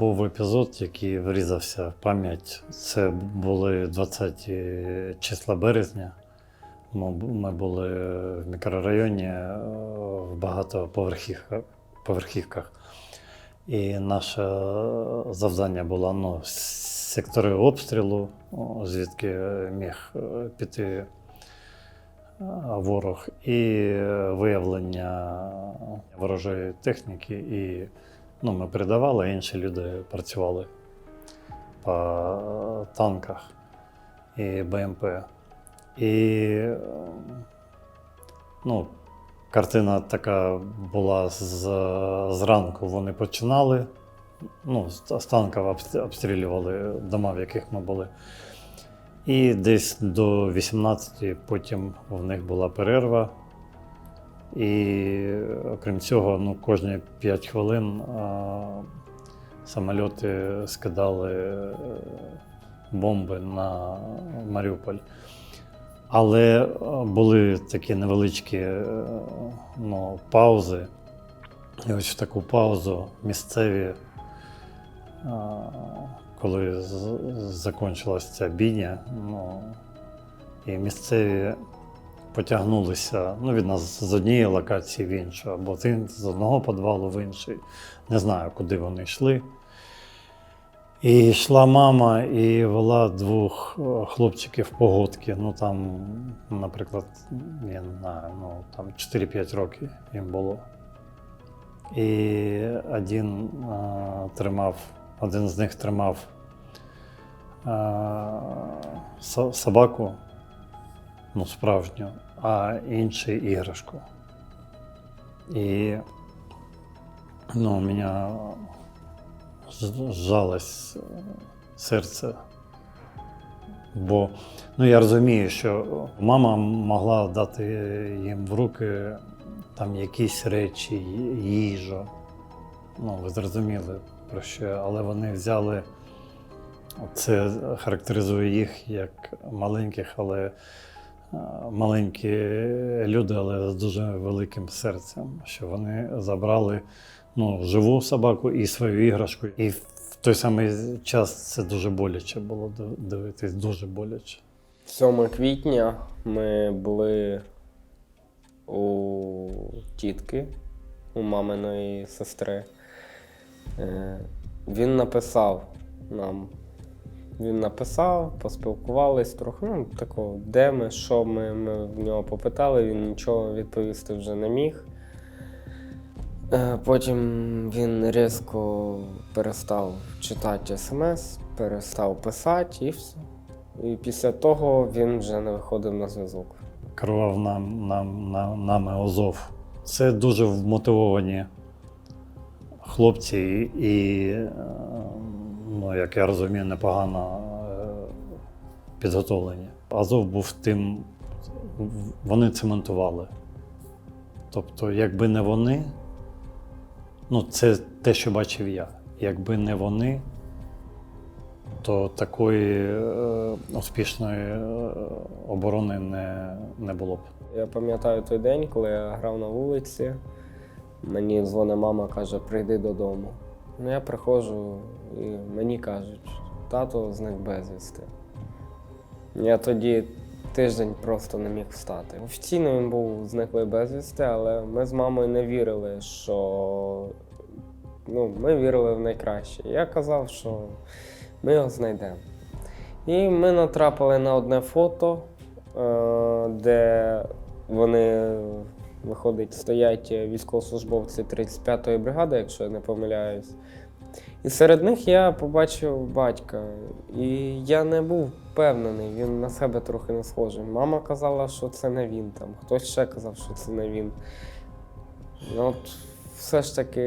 Був епізод, який врізався в пам'ять. Це були 20 числа березня. Ми були в мікрорайоні е, в багатоповерхівках. І наше завдання було ну, сектори обстрілу, звідки міг е, піти е, ворог, і е, виявлення ворожої техніки. І ну, ми передавали, інші люди працювали по танках і БМП. І ну, картина така була з, зранку. Вони починали. Ну, з танків обстрілювали дома, в яких ми були. І десь до 18 потім в них була перерва. І окрім цього, ну, кожні 5 хвилин а, самольоти скидали е, бомби на Маріуполь. Але е, були такі невеличкі е, ну, паузи. І ось в таку паузу місцеві, коли закінчилася ця бійня, ну, і місцеві потягнулися ну, від нас з однієї локації в іншу, або з одного підвалу в інший. Не знаю, куди вони йшли. І йшла мама і вела двох е, хлопчиків погодки. Ну там, наприклад, я не знаю, ну там 4-5 років їм було. І один а, тримав, один з них тримав а, со- собаку, ну, справжню, а інший іграшку. І ну, у мене зжалось е, серце. Бо ну, я розумію, що мама могла дати їм в руки там якісь речі, їжу. Ну, ви зрозуміли про що, але вони взяли. Це характеризує їх як маленьких, але маленькі люди, але з дуже великим серцем, що вони забрали ну, живу собаку і свою іграшку. І в той самий час це дуже боляче було див- дивитись, дуже боляче. 7 квітня ми були у тітки, у маминої сестри. Е, Він написав нам. Він написав, поспілкувались трохи. Ну, такого, де ми, що ми, ми в нього попитали, він нічого відповісти вже не міг. Е, Потім він різко перестав читати смс, перестав писати і все. І після того він вже не виходив на зв'язок. керував нам, нам, нам, нами Азов. Це дуже вмотивовані хлопці, і, е, ну, як я розумію, непогано е, підготовлені. Азов був тим, вони цементували. Тобто, якби не вони, ну, це те, що бачив я. Якби не вони, то такої е, успішної е, оборони не, не було б. Я пам'ятаю той день, коли я грав на вулиці. Мені дзвонить мама, каже, прийди додому. Ну я приходжу і мені кажуть, тато зник безвісти. Я тоді тиждень просто не міг встати. Офіційно він був зниклий безвісти, але ми з мамою не вірили, що ну, ми вірили в найкраще. Я казав, що ми його знайдемо. І ми натрапили на одне фото, е, де вони, виходить, стоять військовослужбовці 35-ї бригади, якщо я не помиляюсь. І серед них я побачив батька. І я не був впевнений, він на себе трохи не схожий. Мама казала, що це не він там, хтось ще казав, що це не він. Ну, От все ж таки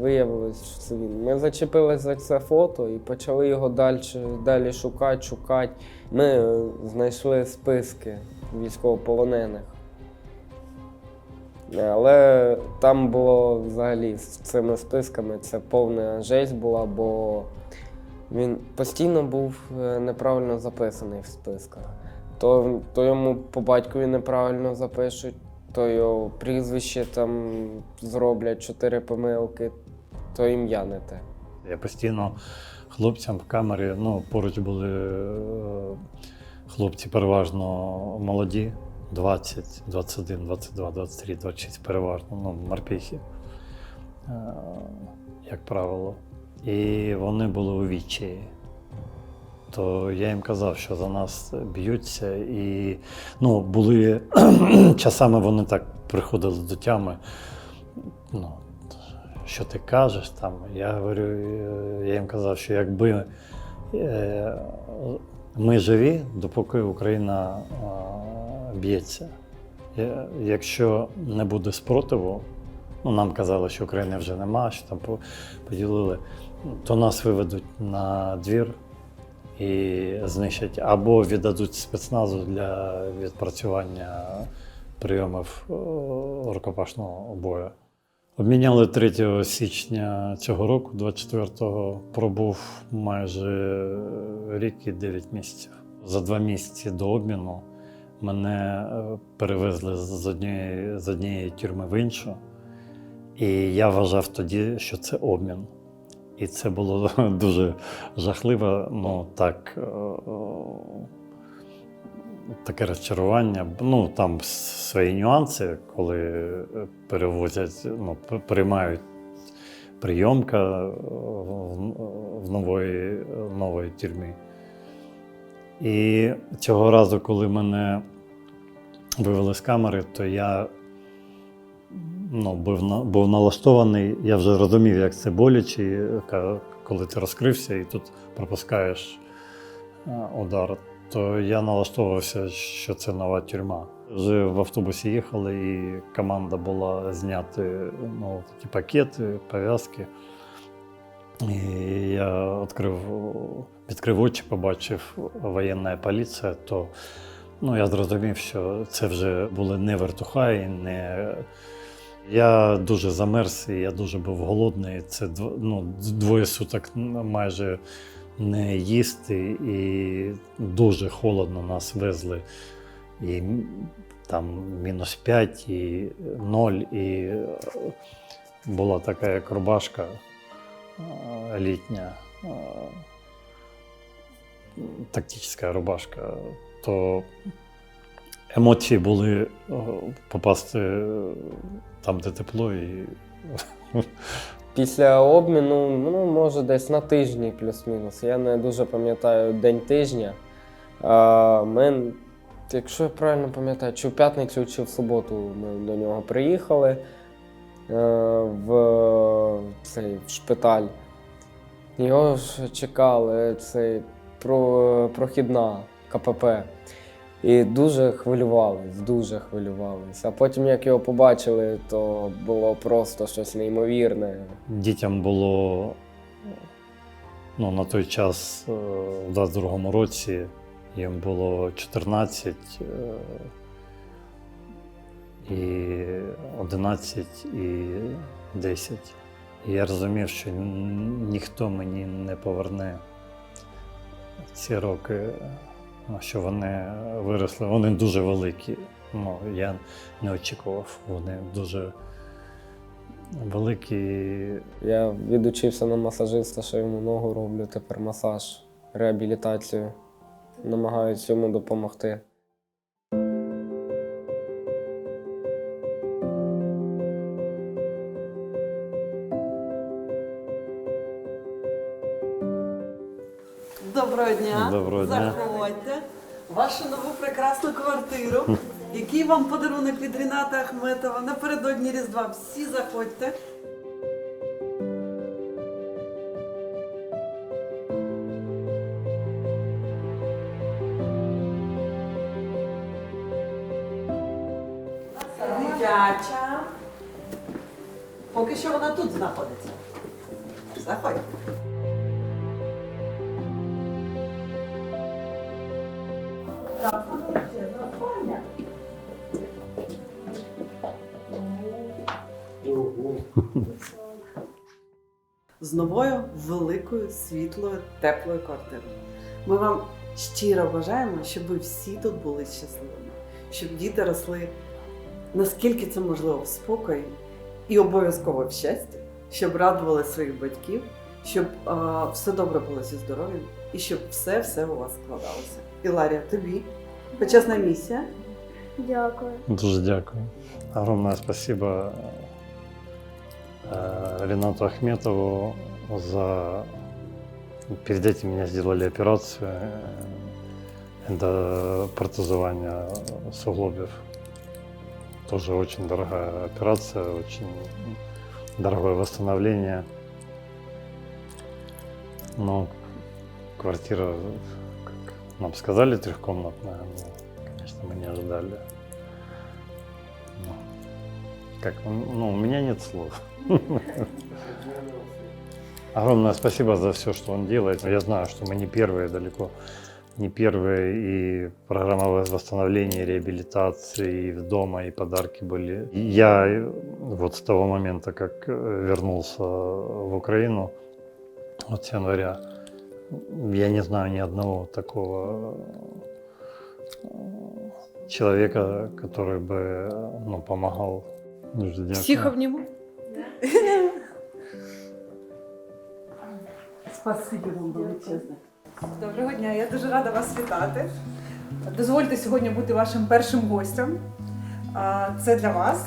виявилось, що це він. Ми зачепились за це фото і почали його далі, далі шукати, шукати. Ми е, знайшли списки військовополонених. Але там було взагалі з цими списками це повна жесть була, бо він постійно був е, неправильно записаний в списках. То, то йому по батькові неправильно запишуть, то його прізвище там зроблять чотири помилки, то ім'я не те. Я постійно хлопцям в камері, ну, поруч були е, хлопці переважно молоді, 20, 21, 22, 23, 26 переважно, ну, морпіхи, е, як правило. І вони були у відчаї. То я їм казав, що за нас б'ються, і ну, були часами вони так приходили до тями. Ну, що ти кажеш там? Я говорю, е, я їм казав, що якби е, ми живі, допоки Україна б'ється. Якщо не буде спротиву, ну нам казали, що України вже нема, що там по- поділили, то нас виведуть на двір і знищать або віддадуть спецназу для відпрацювання прийомів рукопашного бою. Обміняли 3 січня цього року, 24-го, пробув майже рік і 9 місяців. За два місяці до обміну мене е, перевезли з однієї, з однієї тюрми в іншу. І я вважав тоді, що це обмін. І це було дуже жахливо, ну так. е, Таке розчарування. Ну, там свої нюанси, коли е, перевозять, ну, приймають прийомка е, в нової, нової тюрмі. І цього разу, коли мене вивели з камери, то я ну, був, на- був налаштований, я вже розумів, як це боляче, коли ти розкрився і тут пропускаєш е, удар. То я налаштовувався, що це нова тюрма. Вже в автобусі їхали, і команда була зняти ну, такі пакети, пов'язки. І я відкрив, відкрив очі, побачив воєнна поліція, то ну, я зрозумів, що це вже були не вертухаї, не. Я дуже замерз, і я дуже був голодний. Це ну, двоє суток майже не їсти, і дуже холодно нас везли. І там мінус 5, і 0, і була така як рубашка е, літня, е, тактична рубашка. То емоції були е, попасти там, де тепло, і Після обміну, ну, може, десь на тижні плюс-мінус. Я не дуже пам'ятаю день тижня. А, ми, якщо я правильно пам'ятаю, чи в п'ятницю, чи в суботу ми до нього приїхали в цей в шпиталь. Його ж чекали цей про, прохідна КПП. І дуже хвилювались, дуже хвилювались. А потім, як його побачили, то було просто щось неймовірне. Дітям було ну, на той час, е, в 22-му році, їм було 14 е, і 11 і 10. І я розумів, що ніхто мені не поверне ці роки, що вони виросли. Вони дуже великі. Ну, я не очікував. Вони дуже великі. Я відучився на масажиста, що йому ногу роблю, тепер масаж, реабілітацію. Намагаюся йому допомогти. Доброго дня. Заходьте. Вашу нову прекрасну квартиру. Який вам подарунок від Ріната Ахметова напередодні Різдва. Всі заходьте. Дитяча. Поки що вона тут знаходиться. Заходьте. З новою великою, світлою, теплою квартирою. Ми вам щиро бажаємо, щоб ви всі тут були щасливими, щоб діти росли наскільки це можливо в спокої і обов'язково в щасті, щоб радували своїх батьків щоб е, все добре було зі здоров'ям і щоб все-все у вас складалося. Іларія, тобі почесна місія. Дякую. Дуже дякую. Огромное спасибо Ренату Ахметову за... Перед этим меня сделали операцию. э, Это протезование суглобов. Тоже очень дорогая операция, очень дорогое восстановление. Но квартира, как нам сказали, трехкомнатная. но, конечно, мы не ожидали. Ну, Как, ну, у меня нет слов. Огромное спасибо за все, что он делает. Я знаю, что мы не первые далеко, не первые, и программа восстановления, реабилитации, и в дома, и подарки были. Я э, вот с того момента, как э, вернулся в Украину, вот с января, я не знаю ни одного такого э, человека, который бы ну, помогал. Дуже дякую. Спасибі вам величезне. Доброго дня, я дуже рада вас вітати. Дозвольте сьогодні бути вашим першим гостем. Це для вас,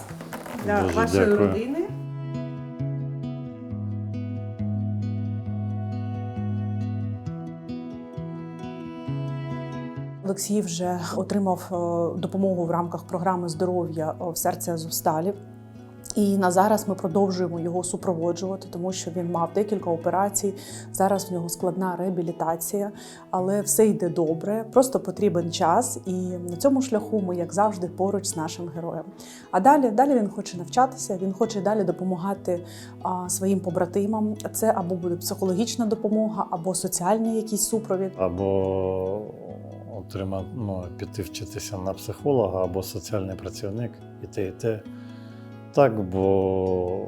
для Дуже вашої дякую. родини. Олексій вже отримав е, допомогу в рамках програми здоров'я е, в серці Азовсталі. І на зараз ми продовжуємо його супроводжувати, тому що він мав декілька операцій. Зараз в нього складна реабілітація, але все йде добре. Просто потрібен час, і на цьому шляху ми, як завжди, поруч з нашим героєм. А далі, далі він хоче навчатися, він хоче далі допомагати а, своїм побратимам. Це або буде психологічна допомога, або соціальний якийсь супровід. Або отримати, ну, піти вчитися на психолога, або соціальний працівник, і те, і те. Так, бо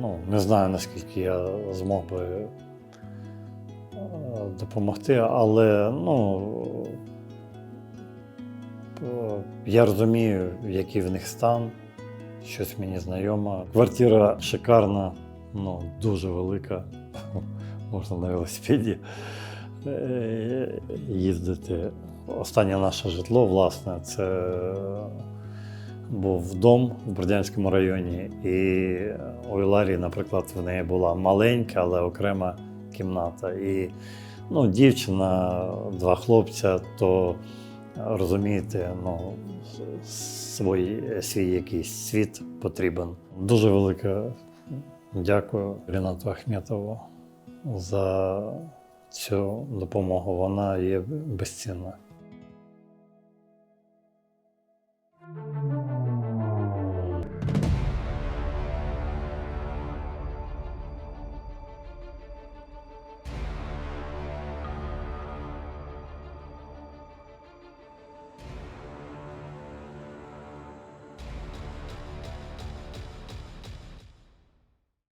ну, не знаю, наскільки я змог би е, допомогти, але ну, е, я розумію, який в них стан, щось мені знайомо. Квартира шикарна, ну, дуже велика, можна на велосипеді е, їздити. Останнє наше житло, власне, це був дом в Бердянському районі, і е, у Іларії, наприклад, в неї була маленька, але окрема кімната. І ну, дівчина, два хлопця, то е, розумієте, ну, свій, свій якийсь світ потрібен. Дуже велике дякую Рінату Ахметову за цю допомогу. Вона є безцінна.